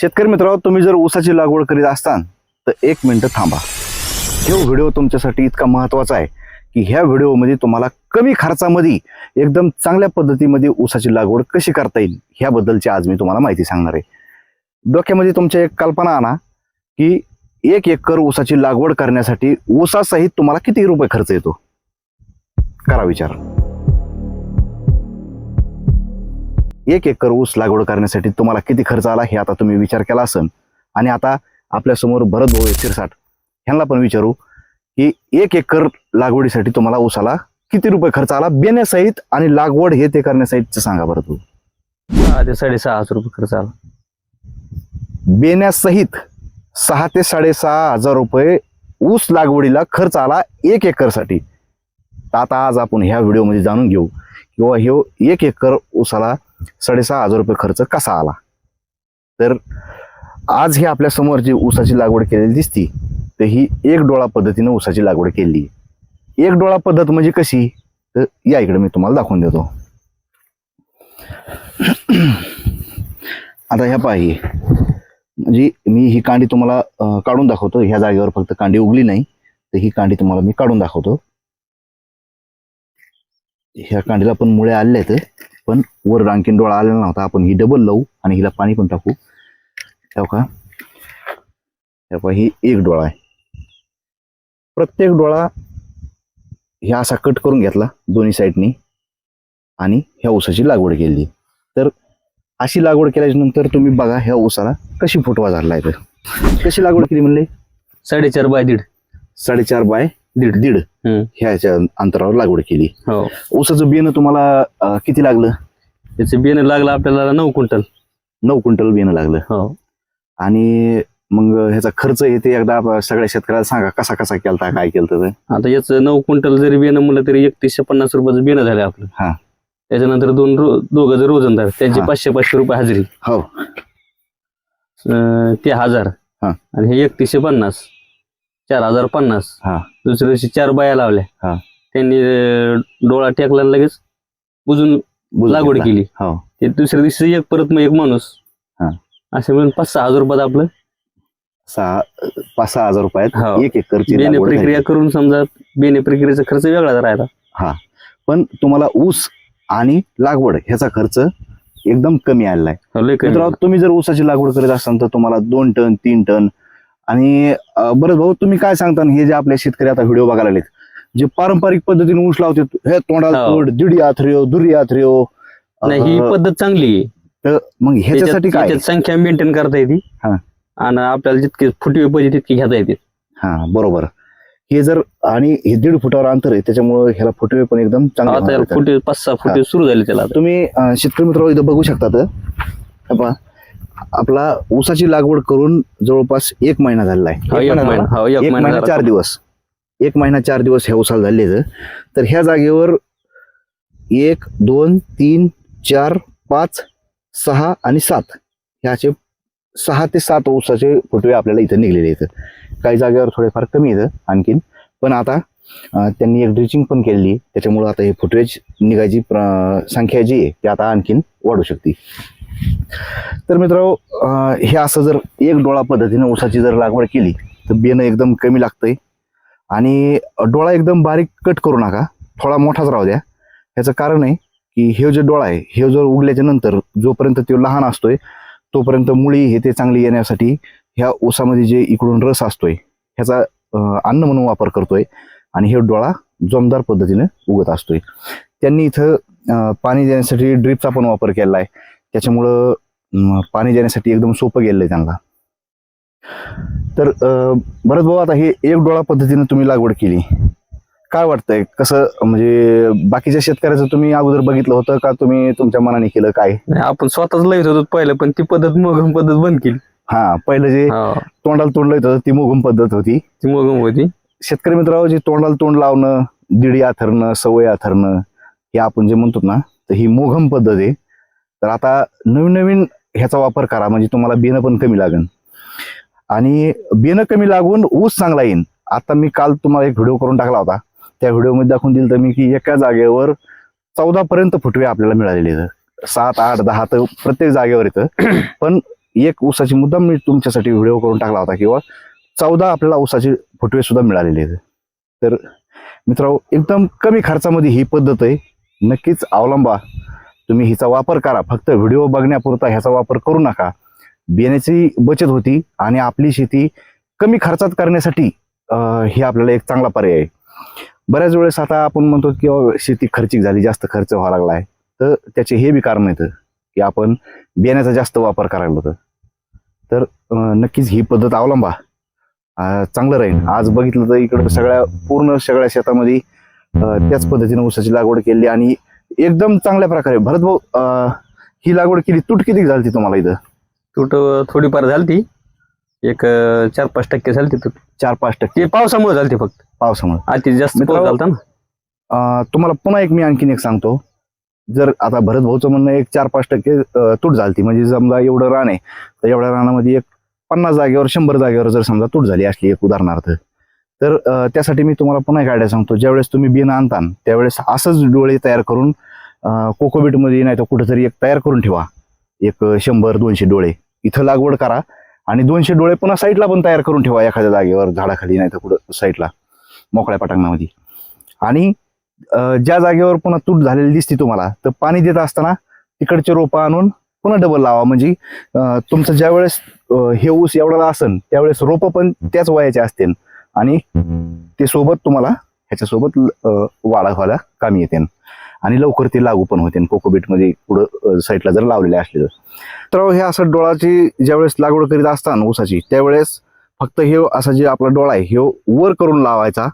शेतकरी मित्रांनो तुम्ही जर ऊसाची लागवड करीत असताल तर एक मिनटं थांबा. हे व्हिडिओ तुमच्यासाठी इतका महत्त्वाचा आहे की ह्या व्हिडिओमध्ये तुम्हाला कमी खर्चामध्ये एकदम चांगल्या पद्धतीमध्ये ऊसाची लागवड कशी करता येईल ह्याबद्दलची आज मी तुम्हाला माहिती सांगणार आहे. डोक्यामध्ये तुमच्या एक कल्पना आणा की एक एकर ऊसाची लागवड करण्यासाठी ऊसासहित तुम्हाला किती रुपये खर्च येतो? करा विचार. एक एकर ऊस लागवड करण्यासाठी तुम्हाला किती खर्च आला हे आता तुम्ही विचार केला असेल. आणि आता आपल्यासमोर भरत भाऊ शिरसाट. ह्यांना पण विचारू की एक एकर लागवडीसाठी तुम्हाला ऊसाला किती रुपये खर्च आला? बेण्यासहित आणि लागवड हे ते करण्यासहितचं सांगा बरं तू सहा ते साडेसहा हजार रुपये खर्च आला. बेण्यासहित सहा ते साडेसहा हजार रुपये ऊस लागवडीला खर्च आला एक एकरसाठी. तर आता आज आपण ह्या व्हिडिओमध्ये जाणून घेऊ किंवा ह्यो एक एकर ऊसाला साडेसहा हजार रुपये खर्च कसा आला? तर आज ही आपल्यासमोर जी ऊसाची लागवड केलेली दिसती तर ही एक डोळा पद्धतीने ऊसाची लागवड केली. एक डोळा पद्धत म्हणजे कशी? तर या इकडे मी तुम्हाला दाखवून देतो. आता ह्या पाही म्हणजे मी ही कांडी तुम्हाला काढून दाखवतो. ह्या जागेवर फक्त कांडी उगली नाही. तर ही कांडी तुम्हाला मी काढून दाखवतो. ह्या कांडीला पण मुळे आलेले आहेत. पण वर आणखीन डोळा आलेला नव्हता. आपण ही डबल लावू आणि हिला पाणी पण टाकू. का तेव्हा ही एक डोळा आहे. प्रत्येक डोळा ह्या असा कट करून घेतला दोन्ही साईडनी आणि ह्या ऊसाची लागवड केली. तर अशी लागवड केल्याच्यानंतर तुम्ही बघा ह्या ऊसाला कशी फुटवा झाला तर. कशी लागवड केली म्हणले? साडेचार बाय दीड. साडेचार बाय दीड दीड. ह्याच्या अंतरावर लागवड केली. हो. ऊसाचं बियाणं तुम्हाला अं, किती लागलं? त्याचे बियाणं लागलं आपल्याला नऊ क्विंटल. नऊ क्विंटल बियाणं लागलं. हो. आणि मग ह्याचा खर्च येते एकदा आप- सगळ्या शेतकऱ्याला सांगा कसा कसा केलता काय केलं ते? आता याचं नऊ क्विंटल जरी बियाणं म्हणलं तरी एकतीसशे पन्नास रुपयाचं बियाणं झालं आपलं. हा. त्याच्यानंतर दोन रो दोघं जर रोजंदार त्यांची हा. पाचशे पाचशे रुपये हजेरी. हो. अं, ते हजार. हा. आणि हे एकतीसशे पन्नास. चार हजार पन्नास हा. दुसऱ्या दिवशी चार बाया लावल्या हा. त्यांनी अं, डोळा टेकला आणि लगेच बुजून बुजून लागवड घेतला. केली हो ते दुसऱ्या दिवशी एक परत मग एक माणूस हा. असे मिळून पाच सहा हजार रुपयात आपलं सहा पाच सहा हजार रुपयात हो. एक एकरची बेने लागवड झाली. प्रक्रिया करून समजा बेने प्रक्रियेचा खर्च वेगळा राहिला पण तुम्हाला ऊस आणि लागवड ह्याचा खर्च एकदम कमी आलेला आहे हो, लय कमी. मित्रांनो तुम्ही जर ऊसाची लागवड करीत असाल तर तुम्हाला दोन टन तीन टन आणि बरं भाऊ तुम्ही काय सांगता हे जे आपले शेतकरी आता व्हिडिओ बघायला लागलेत जे पारंपरिक पद्धतीने ऊस लावते हे तोंडाला. तोड दिडी आथरियो दुरी आथरियो नाही ही पद्धत चांगली आहे. तर मग ह्याच्यासाठी काय? संख्या मेंटेन करता येते. हा. आणि आपल्याला जितके फुटवे पाहिजे तितके घेता येते. हा बरोबर. हे जर आणि हे दीड फुटावर अंतर आहे त्याच्यामुळे ह्याला फुटवे पण एकदम चांगले. फुटे पाच सहा फुटे सुरू झाले त्याला. तुम्ही शेतकरी मित्र इथं बघू शकतात आपला ऊसाची लागवड करून जवळपास एक महिना झालेला आहे. हो, एक महिना? हो. चार दिवस. एक महिना चार दिवस ह्या उसाला झाले तर ह्या जागेवर एक दोन तीन चार पाच सहा आणि सात. ह्याचे सहा ते सात ऊसाचे फुटवे आपल्याला इथं निघलेले आहेत. काही जागेवर थोडेफार कमी येतं आणखीन. पण आता त्यांनी एक ड्रिचिंग पण केलेली. त्याच्यामुळं आता हे फुटवेज निघायची संख्या जी आहे ती आता आणखीन वाढू शकते. तर मित्रांनो हे असं जर एक डोळा पद्धतीने ऊसाची जर लागवड केली तर बियाणं एकदम कमी लागतंय. आणि डोळा एकदम बारीक कट करू नका. थोडा मोठाच राहू द्या. ह्याचं कारण आहे की हे जे डोळा आहे हे जर उगल्याच्या नंतर जोपर्यंत तो लहान असतोय तोपर्यंत मुळी हे ते चांगली येण्यासाठी ह्या ऊसामध्ये जे इकडून रस असतोय ह्याचा अन्न म्हणून वापर करतोय आणि हे डोळा जोमदार पद्धतीने उगत असतोय. त्यांनी इथं पाणी देण्यासाठी ड्रिपचा पण वापर केला आहे. त्याच्यामुळं पाणी देण्यासाठी एकदम सोपं गेलेलं आहे त्यांना. तर बरंच भाऊ आता हे एक डोळा पद्धतीने तुम्ही लागवड केली. काय वाटतंय? कसं म्हणजे बाकीच्या शेतकऱ्याचं तुम्ही अगोदर बघितलं होतं का? तुम्ही तुमच्या मनाने केलं काय? आपण स्वतःच लईत होतो पहिलं पण ती पद्धत मोगम पद्धत बंद केली. हा पहिलं जे तोंडाला तोंड लावत होतं ती मोगम पद्धत होती. ती मोगम होती. शेतकरी मित्रांनो जे तोंडाला तोंड लावणं दिडी आथरणं सवय आथरणं हे आपण जे म्हणतो ना तर ही मोघम पद्धत आहे. तर आता नवीन नवीन ह्याचा वापर करा म्हणजे तुम्हाला बेनं पण कमी लागेल. आणि बेनं कमी लागून ऊस चांगला येईन. आता मी काल तुम्हाला एक व्हिडिओ करून टाकला होता. त्या व्हिडिओमध्ये दाखवून दिलं तर मी की एका जागेवर चौदा पर्यंत फुटवे आपल्याला मिळालेले आहेत. सात आठ दहा तर प्रत्येक जागेवर येतं. पण एक ऊसाची मुद्दाम मी तुमच्यासाठी व्हिडिओ करून टाकला होता किंवा चौदा आपल्याला ऊसाचे फुटवे सुद्धा मिळालेले आहेत. तर मित्रांनो एकदम कमी खर्चामध्ये ही पद्धत आहे. नक्कीच अवलंबा. तुम्ही हिचा वापर करा. फक्त व्हिडिओ बघण्यापुरता ह्याचा वापर करू नका. बियाण्याची बचत होती आणि आपली शेती कमी खर्चात करण्यासाठी हे आपल्याला एक चांगला पर्याय आहे. बऱ्याच वेळेस आता आपण म्हणतो की शेती खर्चिक झाली जास्त खर्च व्हावा लागला आहे तर त्याचे हे बी कारण येतं की आपण बियाण्याचा जास्त वापर करायला होतं तर नक्कीच ही पद्धत अवलंबा. चांगलं राहील. आज बघितलं तर इकडं सगळ्या पूर्ण सगळ्या शेतामध्ये त्याच पद्धतीने ऊसाची लागवड केली आणि एकदम चांगल्या प्रकारे. भरत भाऊ ही लागवड केली. तूट किती झाली तुम्हाला इथं? तुट थोडीफार झाली एक चार पाच टक्के झाली तूट. चार पाच टक्के पावसामुळे झाली फक्त. पावसामुळे. अति जास्त पाऊस झालता ना. तुम्हाला पुन्हा एक मी आणखीन एक सांगतो. जर आता भरत भाऊचं म्हणणं एक चार पाच टक्के तूट झालती. म्हणजे समजा एवढं रान आहे तर एवढ्या रानामध्ये एक पन्नास जागेवर शंभर जागेवर जर समजा तूट झाली असली एक उदाहरणार्थ तर त्यासाठी मी तुम्हाला पुन्हा एक आयडिया सांगतो. ज्यावेळेस तुम्ही बियाणं आणता त्यावेळेस असंच डोळे तयार करून कोकोबीटमध्ये नाही तर कुठेतरी एक तयार करून ठेवा. एक शंभर दोनशे डोळे. इथं लागवड करा आणि दोनशे डोळे पुन्हा साईडला पण तयार करून ठेवा एखाद्या जागेवर झाडाखाली नाही तर कुठं साईडला मोकळ्या पटांगणामध्ये. आणि ज्या जागेवर पुन्हा तूट झालेली दिसते तुम्हाला तर पाणी देत असताना तिकडचे रोपं आणून पुन्हा डबल लावा. म्हणजे तुमचं ज्यावेळेस हे ऊस एवढा असन त्यावेळेस रोपं पण त्याच वयाचे असतील. आणि ते सोबत तुम्हाला ह्याच्यासोबत वाढा व्हायला कामी येते. आणि लवकर ते लागू पण होते. कोकोबीटमध्ये पुढं साईडला जर लावलेले असले तर. हे असं डोळाची ज्यावेळेस लागवड करीत असताना ऊसाची त्यावेळेस फक्त हे असा जे आपला डोळा आहे हे वर करून लावायचा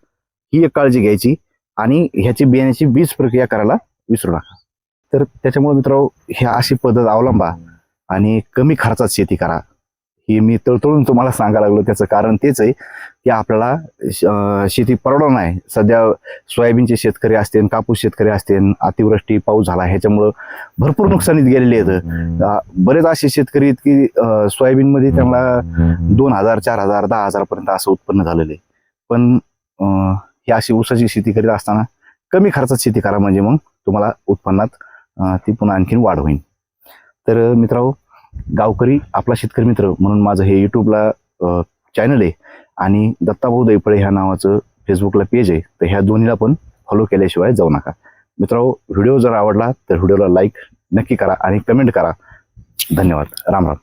ही एक काळजी घ्यायची आणि ह्याची बियाण्याची बीज प्रक्रिया करायला विसरू नका. तर त्याच्यामुळे मित्रांनो ह्या अशी पद्धत अवलंबा आणि कमी खर्चात शेती करा. हे मी तळतळून तुम्हाला सांगायला लागलो त्याचं कारण तेच आहे की आपल्याला शेती परवडणार नाही. सध्या सोयाबीनचे शेतकरी असतील कापूस शेतकरी असतील अतिवृष्टी पाऊस झाला ह्याच्यामुळं भरपूर नुकसानीत गेलेले आहेत. बरेच असे शेतकरी आहेत की सोयाबीनमध्ये त्यांना दोन हजार चार हजार दहा हजार पर्यंत असं उत्पन्न झालेलं आहे. पण ही अशी ऊसाची शेती करीत असताना कमी खर्चात शेती करा म्हणजे मग तुम्हाला उत्पन्नात ती पुन्हा आणखीन वाढ होईल. तर मित्रांनो गावकरी आपला शेतकरी मित्र म्हणून माझं हे यूट्यूबला चॅनल आहे. आणि दत्ताभाऊ दैपळे ह्या नावाचं फेसबुकला पेज आहे. तर ह्या दोन्हीला पण फॉलो केल्याशिवाय जाऊ नका. मित्रांनो व्हिडिओ जर आवडला तर व्हिडिओला लाईक नक्की करा आणि कमेंट करा. धन्यवाद. राम राम.